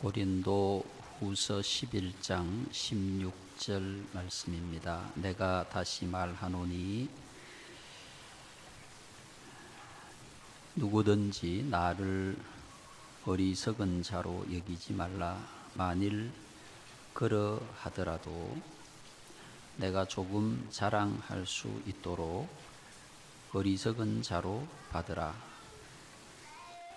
고린도 후서 11장 16절 말씀입니다. 내가 다시 말하노니 누구든지 나를 어리석은 자로 여기지 말라. 만일 그러하더라도 내가 조금 자랑할 수 있도록 어리석은 자로 받으라.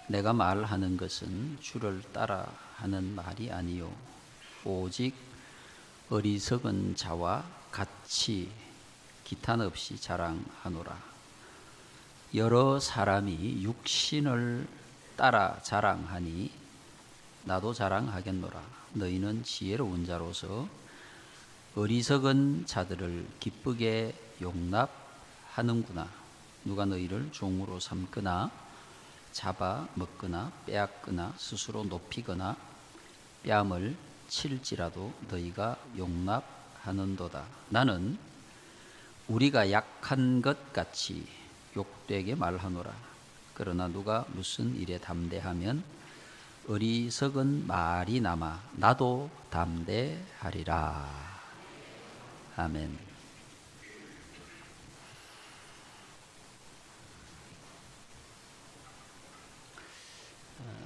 내가 말하는 것은 주를 따라 하는 말이 아니요. 오직 어리석은 자와 같이 기탄 없이 자랑하노라. 여러 사람이 육신을 따라 자랑하니 나도 자랑하겠노라. 너희는 지혜로운 자로서 어리석은 자들을 기쁘게 용납하는구나. 누가 너희를 종으로 삼거나 잡아 먹거나 빼앗거나 스스로 높이거나 뺨을 칠지라도 너희가 용납하는도다. 나는 우리가 약한 것 같이 욕되게 말하노라. 그러나 누가 무슨 일에 담대하면 어리석은 말이 남아 나도 담대하리라. 아멘.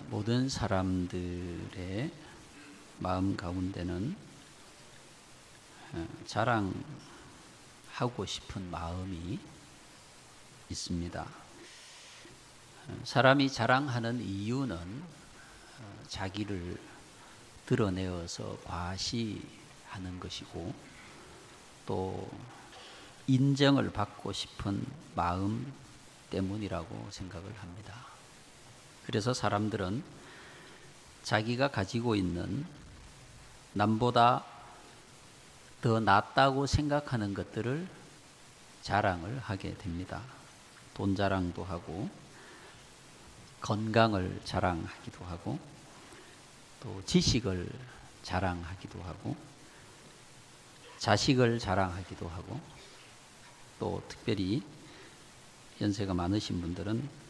모든 사람들의 마음 가운데는 어, 자랑하고 싶은 마음이 있습니다. 어, 사람이 자랑하는 이유는 어, 자기를 드러내어서 과시하는 것이고 또 인정을 받고 싶은 마음 때문이라고 생각을 합니다. 그래서 사람들은 자기가 가지고 있는 남보다 더 낫다고 생각하는 것들을 자랑을 하게 됩니다. 돈 자랑도 하고, 건강을 자랑하기도 하고, 또 지식을 자랑하기도 하고, 자식을 자랑하기도 하고, 또 특별히 연세가 많으신 분들은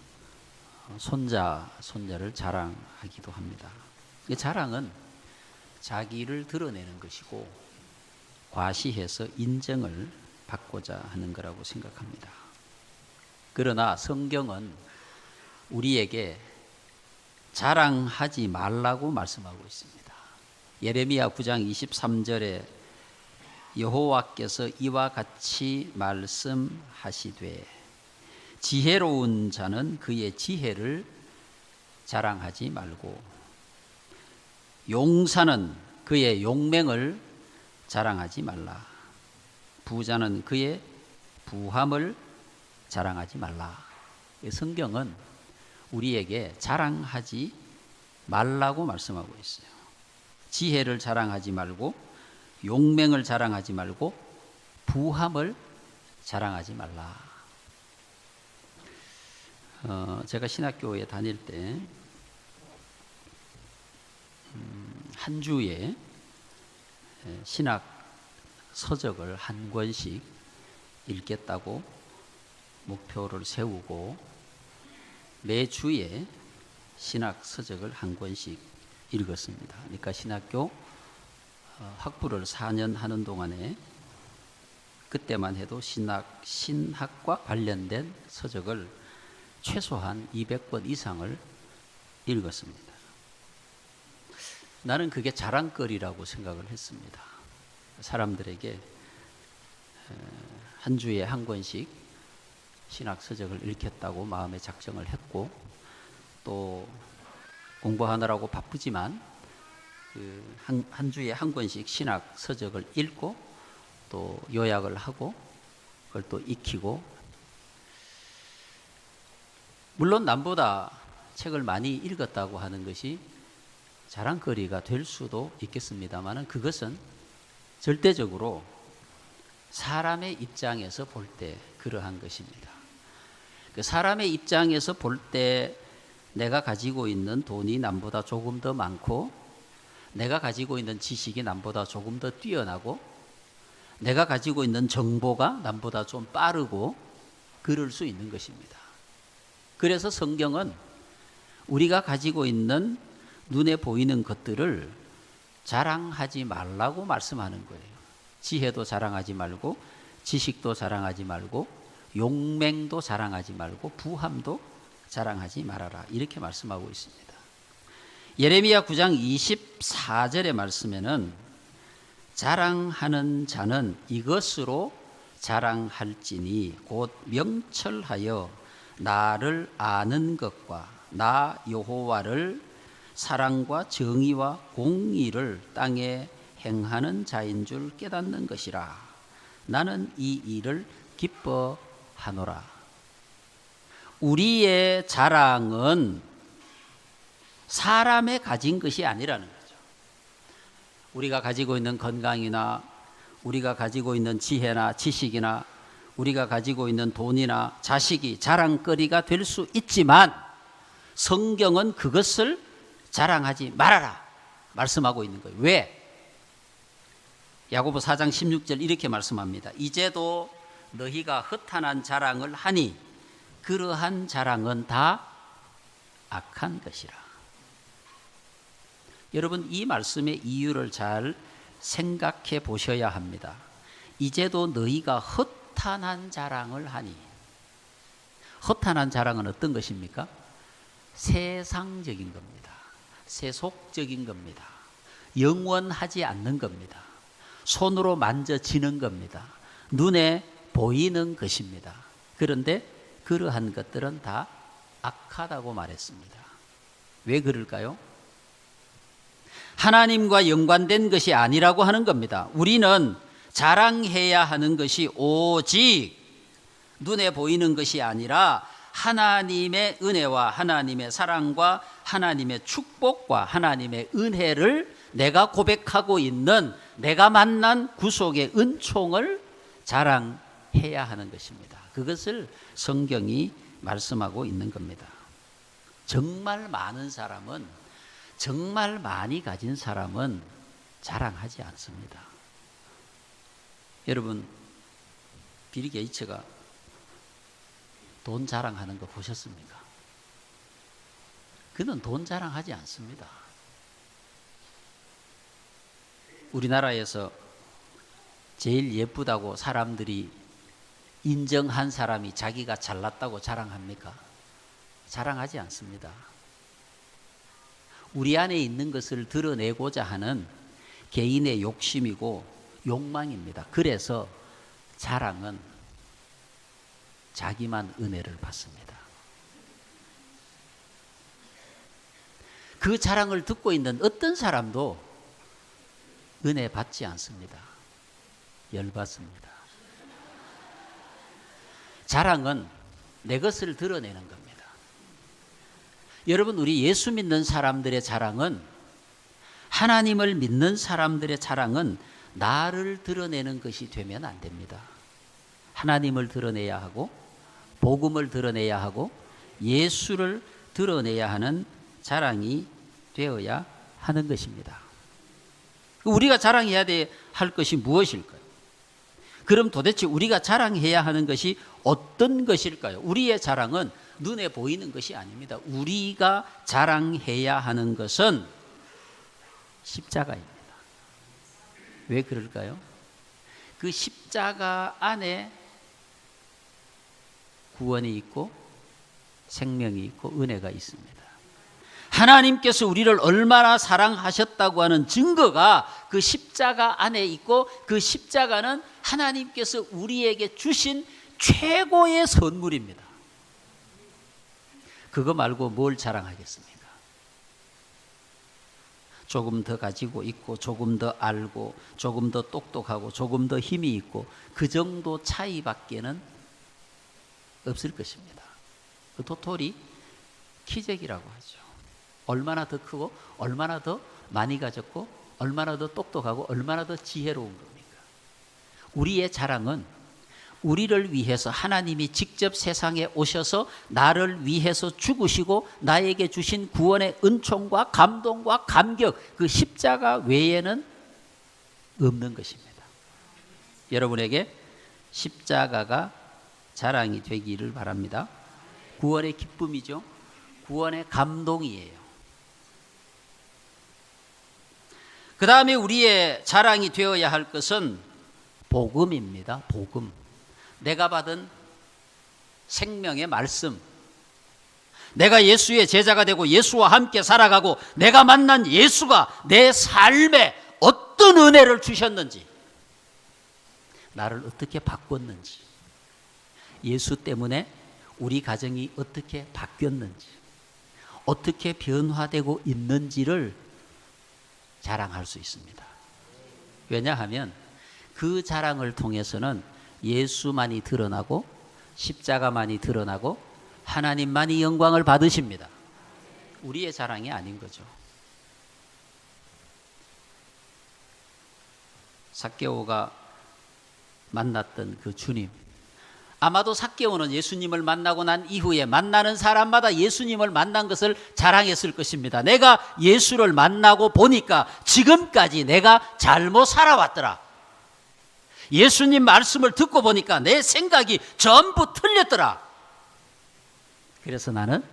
손자, 손자를 자랑하기도 합니다. 이 자랑은 자기를 드러내는 것이고 과시해서 인정을 받고자 하는 거라고 생각합니다. 그러나 성경은 우리에게 자랑하지 말라고 말씀하고 있습니다. 예레미야 9장 23절에 여호와께서 이와 같이 말씀하시되 지혜로운 자는 그의 지혜를 자랑하지 말고 용사는 그의 용맹을 자랑하지 말라. 부자는 그의 부함을 자랑하지 말라. 성경은 우리에게 자랑하지 말라고 말씀하고 있어요. 지혜를 자랑하지 말고 용맹을 자랑하지 말고 부함을 자랑하지 말라. 어, 제가 신학교에 다닐 때, 음, 한 주에 신학 서적을 한 권씩 읽겠다고 목표를 세우고 매 주에 신학 서적을 한 권씩 읽었습니다. 그러니까 신학교 어, 학부를 4년 하는 동안에 그때만 해도 신학, 신학과 관련된 서적을 최소한 200번 이상을 읽었습니다. 나는 그게 자랑거리라고 생각을 했습니다. 사람들에게 한 주에 한 권씩 신학 서적을 읽겠다고 마음에 작정을 했고 또 공부하느라고 바쁘지만 그한 한 주에 한 권씩 신학 서적을 읽고 또 요약을 하고 그걸 또 익히고 물론 남보다 책을 많이 읽었다고 하는 것이 자랑거리가 될 수도 있겠습니다만 그것은 절대적으로 사람의 입장에서 볼 때 그러한 것입니다. 그 사람의 입장에서 볼 때 내가 가지고 있는 돈이 남보다 조금 더 많고 내가 가지고 있는 지식이 남보다 조금 더 뛰어나고 내가 가지고 있는 정보가 남보다 좀 빠르고 그럴 수 있는 것입니다. 그래서 성경은 우리가 가지고 있는 눈에 보이는 것들을 자랑하지 말라고 말씀하는 거예요. 지혜도 자랑하지 말고 지식도 자랑하지 말고 용맹도 자랑하지 말고 부함도 자랑하지 말아라. 이렇게 말씀하고 있습니다. 예레미야 9장 24절의 말씀에는 자랑하는 자는 이것으로 자랑할지니 곧 명철하여 나를 아는 것과 나 여호와를 사랑과 정의와 공의를 땅에 행하는 자인 줄 깨닫는 것이라. 나는 이 일을 기뻐하노라. 우리의 자랑은 사람의 가진 것이 아니라는 거죠. 우리가 가지고 있는 건강이나 우리가 가지고 있는 지혜나 지식이나 우리가 가지고 있는 돈이나 자식이 자랑거리가 될 수 있지만 성경은 그것을 자랑하지 말아라 말씀하고 있는 거예요. 왜? 야고보 4장 16절 이렇게 말씀합니다. 이제도 너희가 허탄한 자랑을 하니 그러한 자랑은 다 악한 것이라. 여러분 이 말씀의 이유를 잘 생각해 보셔야 합니다. 이제도 너희가 허탄한 자랑을 하니 허탄한 자랑은 어떤 것입니까? 세상적인 겁니다. 세속적인 겁니다. 영원하지 않는 겁니다. 손으로 만져지는 겁니다. 눈에 보이는 것입니다. 그런데 그러한 것들은 다 악하다고 말했습니다. 왜 그럴까요? 하나님과 연관된 것이 아니라고 하는 겁니다. 우리는 자랑해야 하는 것이 오직 눈에 보이는 것이 아니라 하나님의 은혜와 하나님의 사랑과 하나님의 축복과 하나님의 은혜를 내가 고백하고 있는 내가 만난 구속의 은총을 자랑해야 하는 것입니다. 그것을 성경이 말씀하고 있는 겁니다. 정말 많은 사람은 정말 많이 가진 사람은 자랑하지 않습니다. 여러분 빌 게이츠가 돈 자랑하는 거 보셨습니까? 그는 돈 자랑하지 않습니다. 우리나라에서 제일 예쁘다고 사람들이 인정한 사람이 자기가 잘났다고 자랑합니까? 자랑하지 않습니다. 우리 안에 있는 것을 드러내고자 하는 개인의 욕심이고 욕망입니다. 그래서 자랑은 자기만 은혜를 받습니다. 그 자랑을 듣고 있는 어떤 사람도 은혜 받지 않습니다. 열받습니다. 자랑은 내 것을 드러내는 겁니다. 여러분, 우리 예수 믿는 사람들의 자랑은 하나님을 믿는 사람들의 자랑은 나를 드러내는 것이 되면 안 됩니다. 하나님을 드러내야 하고 복음을 드러내야 하고 예수를 드러내야 하는 자랑이 되어야 하는 것입니다. 우리가 자랑해야 할 것이 무엇일까요? 그럼 도대체 우리가 자랑해야 하는 것이 어떤 것일까요? 우리의 자랑은 눈에 보이는 것이 아닙니다. 우리가 자랑해야 하는 것은 십자가입니다. 왜 그럴까요? 그 십자가 안에 구원이 있고 생명이 있고 은혜가 있습니다. 하나님께서 우리를 얼마나 사랑하셨다고 하는 증거가 그 십자가 안에 있고 그 십자가는 하나님께서 우리에게 주신 최고의 선물입니다. 그거 말고 뭘 자랑하겠습니까? 조금 더 가지고 있고 조금 더 알고 조금 더 똑똑하고 조금 더 힘이 있고 그 정도 차이밖에는 없을 것입니다. 그 도토리 키재기라고 하죠. 얼마나 더 크고 얼마나 더 많이 가졌고 얼마나 더 똑똑하고 얼마나 더 지혜로운 겁니까? 우리의 자랑은 우리를 위해서 하나님이 직접 세상에 오셔서 나를 위해서 죽으시고 나에게 주신 구원의 은총과 감동과 감격 그 십자가 외에는 없는 것입니다. 여러분에게 십자가가 자랑이 되기를 바랍니다. 구원의 기쁨이죠. 구원의 감동이에요. 그 다음에 우리의 자랑이 되어야 할 것은 복음입니다. 복음. 내가 받은 생명의 말씀. 내가 예수의 제자가 되고 예수와 함께 살아가고 내가 만난 예수가 내 삶에 어떤 은혜를 주셨는지, 나를 어떻게 바꿨는지, 예수 때문에 우리 가정이 어떻게 바뀌었는지, 어떻게 변화되고 있는지를 자랑할 수 있습니다. 왜냐하면 그 자랑을 통해서는 예수만이 드러나고 십자가만이 드러나고 하나님만이 영광을 받으십니다. 우리의 자랑이 아닌 거죠. 사케오가 만났던 그 주님. 아마도 사케오는 예수님을 만나고 난 이후에 만나는 사람마다 예수님을 만난 것을 자랑했을 것입니다. 내가 예수를 만나고 보니까 지금까지 내가 잘못 살아왔더라. 예수님 말씀을 듣고 보니까 내 생각이 전부 틀렸더라. 그래서 나는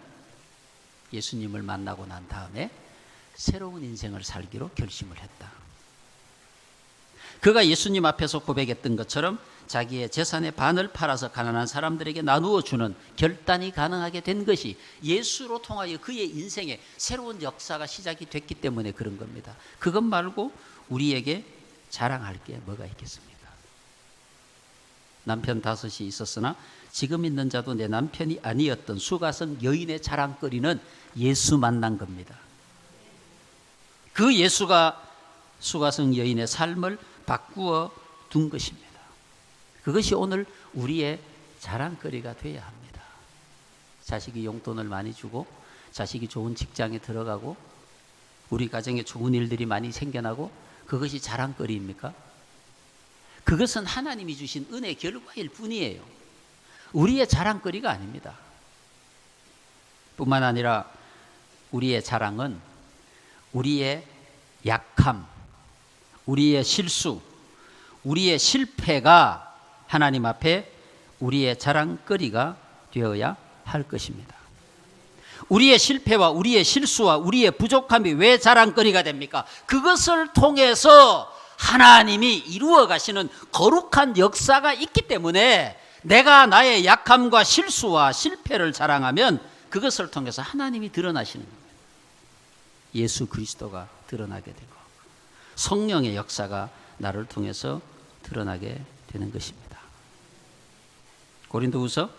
예수님을 만나고 난 다음에 새로운 인생을 살기로 결심을 했다. 그가 예수님 앞에서 고백했던 것처럼 자기의 재산의 반을 팔아서 가난한 사람들에게 나누어 주는 결단이 가능하게 된 것이 예수로 통하여 그의 인생에 새로운 역사가 시작이 됐기 때문에 그런 겁니다. 그것 말고 우리에게 자랑할 게 뭐가 있겠습니까? 남편 다섯이 있었으나 지금 있는 자도 내 남편이 아니었던 수가성 여인의 자랑거리는 예수 만난 겁니다. 그 예수가 수가성 여인의 삶을 바꾸어 둔 것입니다. 그것이 오늘 우리의 자랑거리가 되어야 합니다. 자식이 용돈을 많이 주고 자식이 좋은 직장에 들어가고 우리 가정에 좋은 일들이 많이 생겨나고 그것이 자랑거리입니까? 그것은 하나님이 주신 은혜 결과일 뿐이에요. 우리의 자랑거리가 아닙니다. 뿐만 아니라 우리의 자랑은 우리의 약함, 우리의 실수, 우리의 실패가 하나님 앞에 우리의 자랑거리가 되어야 할 것입니다. 우리의 실패와 우리의 실수와 우리의 부족함이 왜 자랑거리가 됩니까? 그것을 통해서 하나님이 이루어 가시는 거룩한 역사가 있기 때문에 내가 나의 약함과 실수와 실패를 자랑하면 그것을 통해서 하나님이 드러나시는 겁니다. 예수 그리스도가 드러나게 되고 성령의 역사가 나를 통해서 드러나게 되는 것입니다. 고린도후서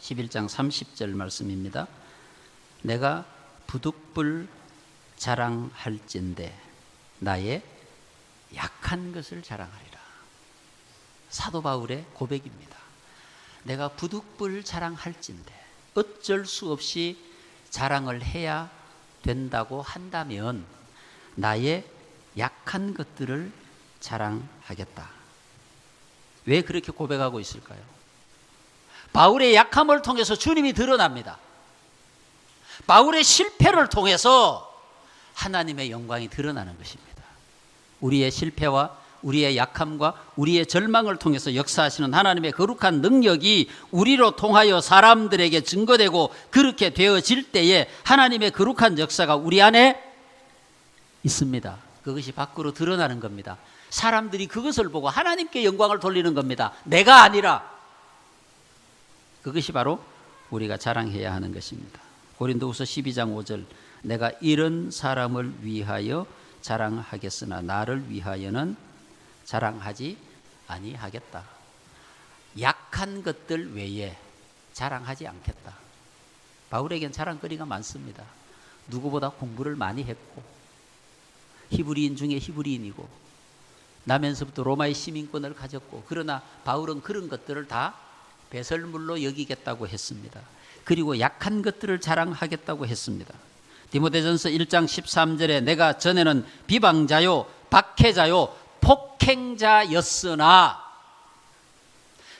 11장 30절 말씀입니다. 내가 부득불 자랑할진대 나의 약한 것을 자랑하리라. 사도 바울의 고백입니다. 내가 부득불 자랑할진대 어쩔 수 없이 자랑을 해야 된다고 한다면 나의 약한 것들을 자랑하겠다. 왜 그렇게 고백하고 있을까요? 바울의 약함을 통해서 주님이 드러납니다. 바울의 실패를 통해서 하나님의 영광이 드러나는 것입니다. 우리의 실패와 우리의 약함과 우리의 절망을 통해서 역사하시는 하나님의 거룩한 능력이 우리로 통하여 사람들에게 증거되고 그렇게 되어질 때에 하나님의 거룩한 역사가 우리 안에 있습니다. 그것이 밖으로 드러나는 겁니다. 사람들이 그것을 보고 하나님께 영광을 돌리는 겁니다. 내가 아니라 그것이 바로 우리가 자랑해야 하는 것입니다. 고린도후서 12장 5절 내가 이런 사람을 위하여 자랑하겠으나 나를 위하여는 자랑하지 아니하겠다. 약한 것들 외에 자랑하지 않겠다. 바울에겐 자랑거리가 많습니다. 누구보다 공부를 많이 했고 히브리인 중에 히브리인이고 나면서부터 로마의 시민권을 가졌고 그러나 바울은 그런 것들을 다 배설물로 여기겠다고 했습니다. 그리고 약한 것들을 자랑하겠다고 했습니다. 디모데전서 1장 13절에 내가 전에는 비방자요 박해자요 폭행자였으나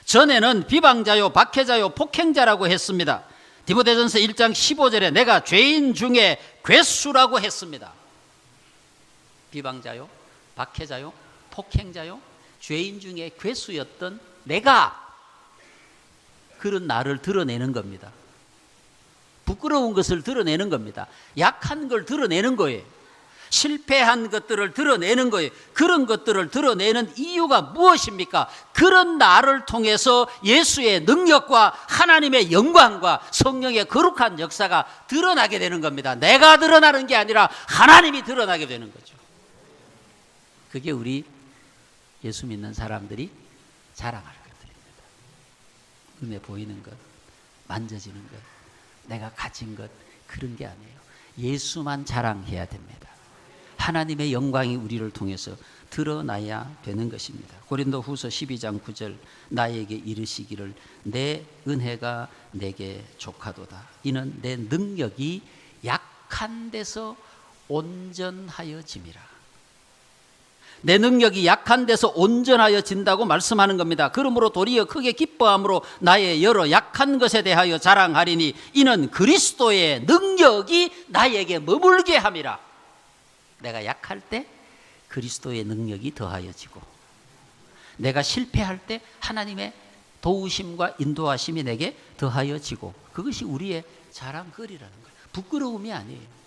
전에는 비방자요 박해자요 폭행자라고 했습니다. 디모데전서 1장 15절에 내가 죄인 중에 괴수라고 했습니다. 비방자요 박해자요 폭행자요 죄인 중에 괴수였던 내가 그런 나를 드러내는 겁니다. 부끄러운 것을 드러내는 겁니다. 약한 걸 드러내는 거예요. 실패한 것들을 드러내는 거예요. 그런 것들을 드러내는 이유가 무엇입니까? 그런 나를 통해서 예수의 능력과 하나님의 영광과 성령의 거룩한 역사가 드러나게 되는 겁니다. 내가 드러나는 게 아니라 하나님이 드러나게 되는 거죠. 그게 우리 예수 믿는 사람들이 자랑할 것들입니다. 눈에 보이는 것, 만져지는 것, 내가 가진 것, 그런 게 아니에요. 예수만 자랑해야 됩니다. 하나님의 영광이 우리를 통해서 드러나야 되는 것입니다. 고린도 후서 12장 9절 나에게 이르시기를 내 은혜가 내게 족하도다. 이는 내 능력이 약한 데서 온전하여 짐이라. 내 능력이 약한 데서 온전하여 진다고 말씀하는 겁니다. 그러므로 도리어 크게 기뻐함으로 나의 여러 약한 것에 대하여 자랑하리니 이는 그리스도의 능력이 나에게 머물게 함이라. 내가 약할 때 그리스도의 능력이 더하여지고 내가 실패할 때 하나님의 도우심과 인도하심이 내게 더하여지고 그것이 우리의 자랑거리라는 거예요. 부끄러움이 아니에요.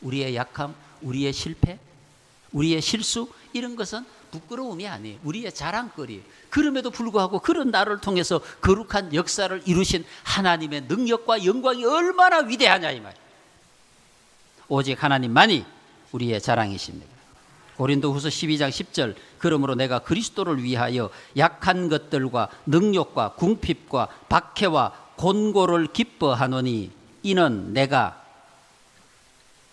우리의 약함, 우리의 실패, 우리의 실수 이런 것은 부끄러움이 아니에요. 우리의 자랑거리예요. 그럼에도 불구하고 그런 나를 통해서 거룩한 역사를 이루신 하나님의 능력과 영광이 얼마나 위대하냐 이 말이에요. 오직 하나님만이 우리의 자랑이십니다. 고린도후서 12장 10절 그러므로 내가 그리스도를 위하여 약한 것들과 능력과 궁핍과 박해와 곤고를 기뻐하노니 이는 내가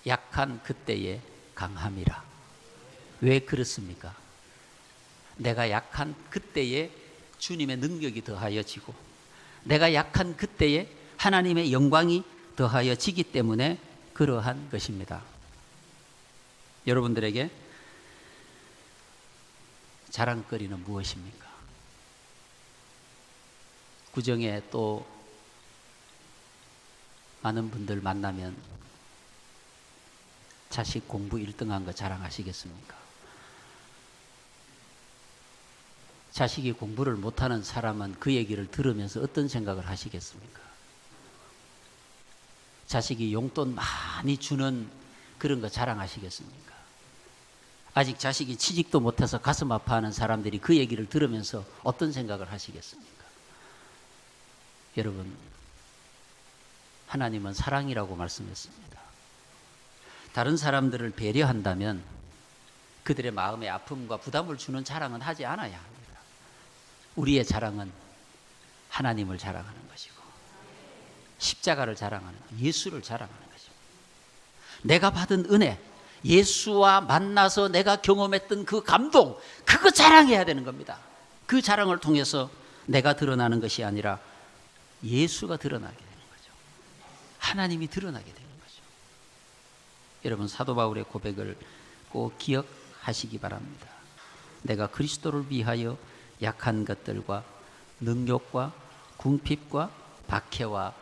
약한 그때에 강함이라. 왜 그렇습니까? 내가 약한 그때에 주님의 능력이 더하여지고 내가 약한 그때에 하나님의 영광이 더하여지기 때문에 그러한 것입니다. 여러분들에게 자랑거리는 무엇입니까? 구정에 또 많은 분들 만나면 자식 공부 1등한 거 자랑하시겠습니까? 자식이 공부를 못하는 사람은 그 얘기를 들으면서 어떤 생각을 하시겠습니까? 자식이 용돈 많이 주는 그런 거 자랑하시겠습니까? 아직 자식이 취직도 못해서 가슴 아파하는 사람들이 그 얘기를 들으면서 어떤 생각을 하시겠습니까? 여러분, 하나님은 사랑이라고 말씀했습니다. 다른 사람들을 배려한다면 그들의 마음에 아픔과 부담을 주는 자랑은 하지 않아야 합니다. 우리의 자랑은 하나님을 자랑하는 것이고 십자가를 자랑하는 예수를 자랑하는 것입니다. 내가 받은 은혜, 예수와 만나서 내가 경험했던 그 감동, 그거 자랑해야 되는 겁니다. 그 자랑을 통해서 내가 드러나는 것이 아니라 예수가 드러나게 되는 거죠. 하나님이 드러나게 되는 거죠. 여러분 사도 바울의 고백을 꼭 기억하시기 바랍니다. 내가 그리스도를 위하여 약한 것들과 능력과 궁핍과 박해와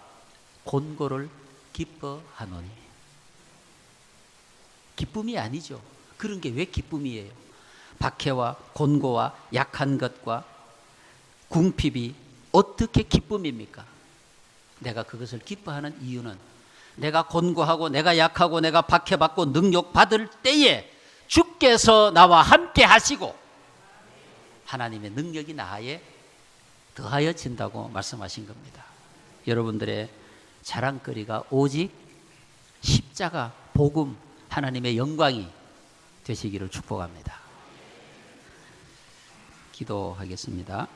곤고를 기뻐하노니 기쁨이 아니죠. 그런 게 왜 기쁨이에요? 박해와 곤고와 약한 것과 궁핍이 어떻게 기쁨입니까? 내가 그것을 기뻐하는 이유는 내가 곤고하고 내가 약하고 내가 박해받고 능력 받을 때에 주께서 나와 함께 하시고 하나님의 능력이 나에 더하여 진다고 말씀하신 겁니다. 여러분들의 자랑거리가 오직 십자가 복음 하나님의 영광이 되시기를 축복합니다. 기도하겠습니다.